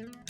Thank you.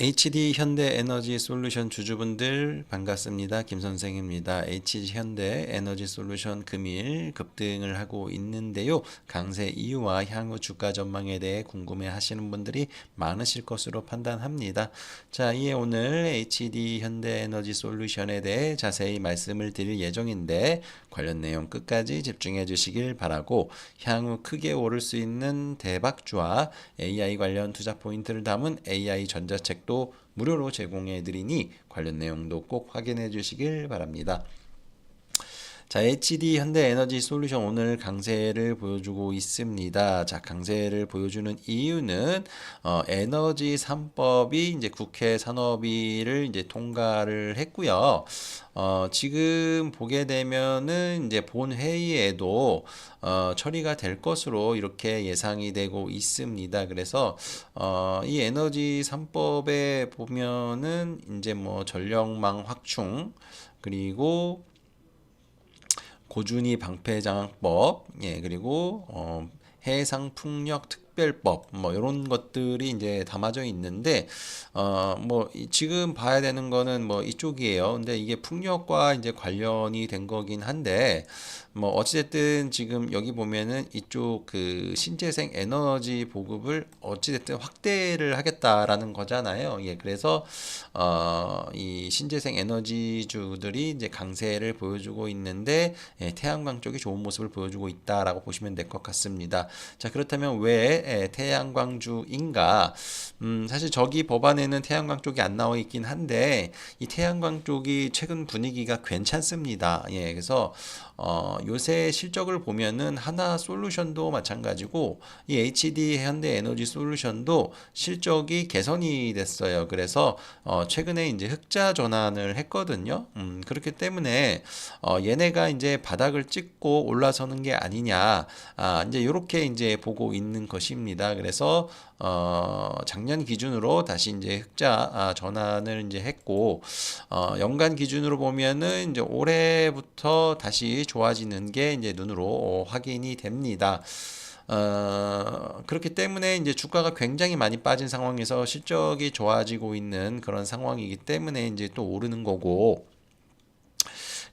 HD 현대 에너지 솔루션 주주분들 반갑습니다. 김 선생입니다. HD 현대 에너지 솔루션 금일 급등을 하고 있는데요. 강세 이유와 향후 주가 전망에 대해 궁금해 하시는 분들이 많으실 것으로 판단합니다. 자, 이에 오늘 HD 현대 에너지 솔루션에 대해 자세히 말씀을 드릴 예정인데 관련 내용 끝까지 집중해 주시길 바라고 향후 크게 오를 수 있는 대박주와 AI 관련 투자 포인트를 담은 AI 전자책 도 무료로 제공해 드리니 관련 내용도 꼭 확인해 주시길 바랍니다. 자, HD 현대 에너지 솔루션 오늘 강세를 보여주고 있습니다. 자, 강세를 보여주는 이유는 어, 에너지 3법이 이제 국회 산업위를 이제 통과를 했고요. 어, 지금 보게 되면은 이제 본 회의에도 어, 처리가 될 것으로 이렇게 예상이 되고 있습니다. 그래서 어, 이 에너지 3법에 보면은 이제 뭐 전력망 확충 그리고 고준위 방패장악법, 예, 그리고 어, 해상 풍력 특 별법 뭐 이런 것들이 이제 담아져 있는데 어뭐 지금 봐야 되는 거는 뭐 이쪽이에요. 근데 이게 풍력과 이제 관련이 된 거긴 한데 뭐 어찌됐든 지금 여기 보면은 이쪽 그 신재생 에너지 보급을 어찌됐든 확대를 하겠다라는 거잖아요. 예, 그래서 어이 신재생 에너지주들이 이제 강세를 보여주고 있는데 예, 태양광 쪽이 좋은 모습을 보여주고 있다라고 보시면 될 것 같습니다. 자 그렇다면 왜 예, 태양광주인가? 음, 사실 저기 법안에는 태양광 쪽이 안 나와 있긴 한데 이 태양광 쪽이 최근 분위기가 괜찮습니다. 예, 그래서 어, 요새 실적을 보면은 하나 솔루션도 마찬가지고 이 HD 현대 에너지 솔루션도 실적이 개선이 됐어요. 그래서 어, 최근에 이제 흑자 전환을 했거든요. 음, 그렇기 때문에 어, 얘네가 이제 바닥을 찍고 올라서는 게 아니냐. 아, 이제 이렇게 이제 보고 있는 것입니다. 그래서 어, 작년 기준으로 다시 이제 흑자 아, 전환을 이제 했고 어, 연간 기준으로 보면은 이제 올해부터 다시 좋아지는 게 이제 눈으로 어, 확인이 됩니다. 어, 그렇기 때문에 이제 주가가 굉장히 많이 빠진 상황에서 실적이 좋아지고 있는 그런 상황이기 때문에 이제 또 오르는 거고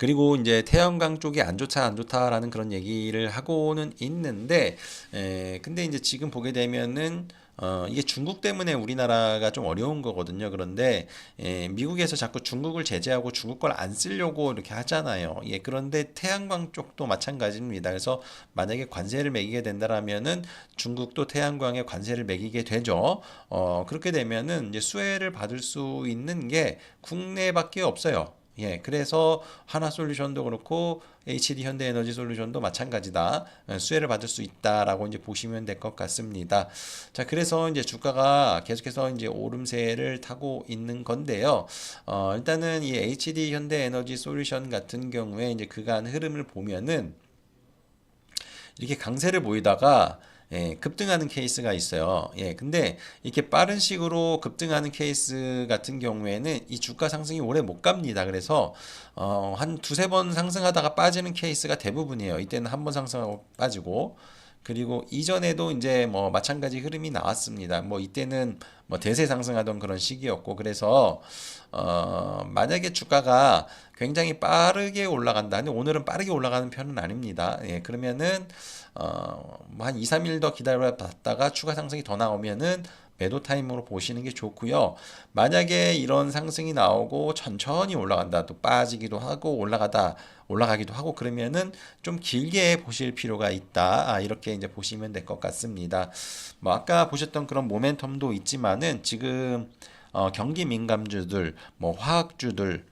그리고 이제 태양광 쪽이 안 좋다 안 좋다라는 그런 얘기를 하고는 있는데 에, 근데 이제 지금 보게 되면은 어, 이게 중국 때문에 우리나라가 좀 어려운 거거든요. 그런데 예, 미국에서 자꾸 중국을 제재하고 중국 걸 안 쓰려고 이렇게 하잖아요. 예, 그런데 태양광 쪽도 마찬가지입니다. 그래서 만약에 관세를 매기게 된다라면은 중국도 태양광에 관세를 매기게 되죠. 어, 그렇게 되면은 이제 수혜를 받을 수 있는 게 국내밖에 없어요. 예, 그래서 하나 솔루션도 그렇고 HD 현대 에너지 솔루션도 마찬가지다. 어, 수혜를 받을 수 있다라고 이제 보시면 될 것 같습니다. 자, 그래서 이제 주가가 계속해서 이제 오름세를 타고 있는 건데요. 어, 일단은 이 HD 현대 에너지 솔루션 같은 경우에 이제 그간 흐름을 보면은 이렇게 강세를 보이다가 예, 급등하는 케이스가 있어요. 예, 근데 이렇게 빠른 식으로 급등하는 케이스 같은 경우에는 이 주가 상승이 오래 못 갑니다. 그래서 어, 한 두세 번 상승하다가 빠지는 케이스가 대부분이에요. 이때는 한 번 상승하고 빠지고 그리고 이전에도 이제 뭐 마찬가지 흐름이 나왔습니다. 뭐 이때는 뭐 대세 상승하던 그런 시기였고 그래서 어 만약에 주가가 굉장히 빠르게 올라간다. 오늘은 빠르게 올라가는 편은 아닙니다. 예, 그러면은 어한 2, 3일 더 기다려 봤다가 추가 상승이 더 나오면은 매도 타임으로 보시는 게 좋고요. 만약에 이런 상승이 나오고 천천히 올라간다, 또 빠지기도 하고 올라가다 올라가기도 하고 그러면은 좀 길게 보실 필요가 있다. 아, 이렇게 이제 보시면 될 것 같습니다. 뭐 아까 보셨던 그런 모멘텀도 있지만은 지금 어, 경기 민감주들, 뭐 화학주들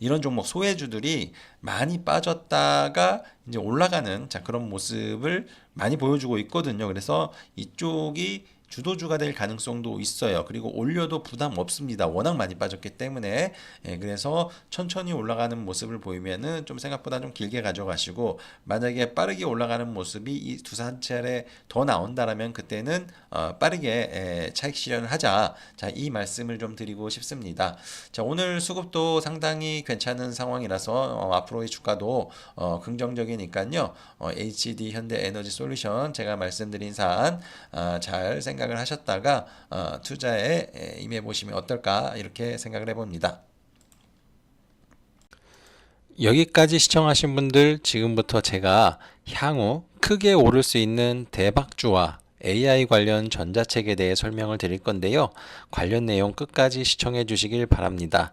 이런 종목 소외주들이 많이 빠졌다가 이제 올라가는 자 그런 모습을 많이 보여주고 있거든요. 그래서 이쪽이 주도주가 될 가능성도 있어요. 그리고 올려도 부담 없습니다. 워낙 많이 빠졌기 때문에 예, 그래서 천천히 올라가는 모습을 보이면은 좀 생각보다 좀 길게 가져가시고 만약에 빠르게 올라가는 모습이 이 두산 차례 더 나온다라면 그때는 어, 빠르게 예, 차익 실현을 하자. 자, 이 말씀을 좀 드리고 싶습니다. 자, 오늘 수급도 상당히 괜찮은 상황이라서 어, 앞으로의 주가도 어, 긍정적이니까요. 어, HD 현대 에너지 솔루션 제가 말씀드린 사안 아, 잘 생각 을 하셨다가 어, 투자에 에, 임해 보시면 어떨까 이렇게 생각을 해봅니다. 여기까지 시청하신 분들 지금부터 제가 향후 크게 오를 수 있는 대박주와 AI 관련 전자책에 대해 설명을 드릴 건데요. 관련 내용 끝까지 시청해 주시길 바랍니다.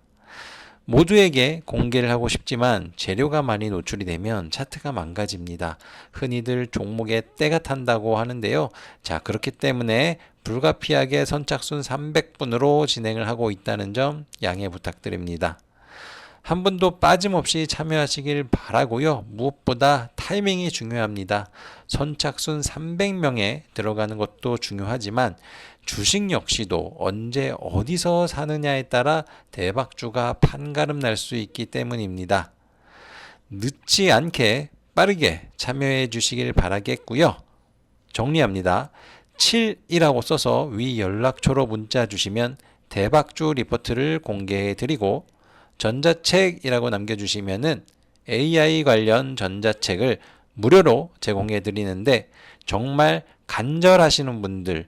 모두에게 공개를 하고 싶지만 재료가 많이 노출이 되면 차트가 망가집니다. 흔히들 종목에 때가 탄다고 하는데요. 자, 그렇기 때문에 불가피하게 선착순 300분으로 진행을 하고 있다는 점 양해 부탁드립니다. 한 분도 빠짐없이 참여하시길 바라고요. 무엇보다 타이밍이 중요합니다. 선착순 300명에 들어가는 것도 중요하지만 주식 역시도 언제 어디서 사느냐에 따라 대박주가 판가름 날 수 있기 때문입니다. 늦지 않게 빠르게 참여해 주시길 바라겠고요. 정리합니다. 7이라고 써서 위 연락처로 문자 주시면 대박주 리포트를 공개해 드리고 전자책이라고 남겨 주시면은 AI 관련 전자책을 무료로 제공해 드리는데 정말 간절하시는 분들,